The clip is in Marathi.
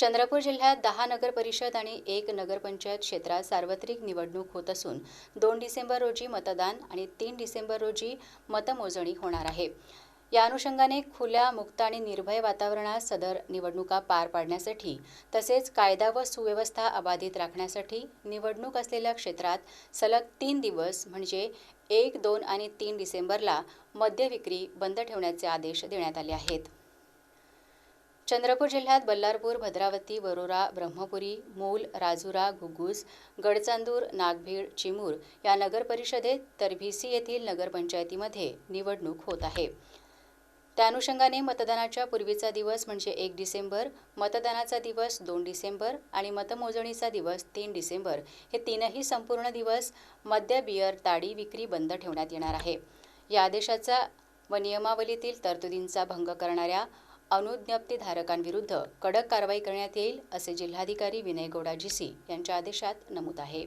चंद्रपूर जिल्ह्यात दहा नगर परिषद आणि एक नगरपंचायत क्षेत्रात सार्वत्रिक निवडणूक होत असून दोन डिसेंबर रोजी मतदान आणि तीन डिसेंबर रोजी मतमोजणी होणार आहे. या अनुषंगाने खुल्या मुक्त आणि निर्भय वातावरणात सदर निवडणुका पार पाडण्यासाठी तसेच कायदा व सुव्यवस्था अबाधित राखण्यासाठी निवडणूक असलेल्या क्षेत्रात सलग तीन दिवस म्हणजे एक दोन आणि तीन डिसेंबरला मद्य विक्री बंद ठेवण्याचे आदेश देण्यात आले आहेत. चंद्रपूर जिल्ह्यात बल्लारपूर भद्रावती वरोरा ब्रह्मपुरी मूल राजुरा घुग्गुस गडचांदूर नागभीड चिमूर या नगरपरिषदेत तर भीसी येथील नगरपंचायतीमध्ये निवडणूक होत आहे. त्या अनुषंगाने मतदानाच्या पूर्वीचा दिवस म्हणजे एक डिसेंबर मतदानाचा दिवस दोन डिसेंबर आणि मतमोजणीचा दिवस तीन डिसेंबर हे तीनही संपूर्ण दिवस मद्य बियर ताडी विक्री बंद ठेवण्यात येणार आहे. या आदेशाचा व नियमावलीतील तरतुदींचा भंग करणाऱ्या अनुज्ञप्तीधारकांविरुद्ध कडक कारवाई करण्यात येईल असे जिल्हाधिकारी विनय गौडा जीसी यांच्या आदेशात नमूद आहे.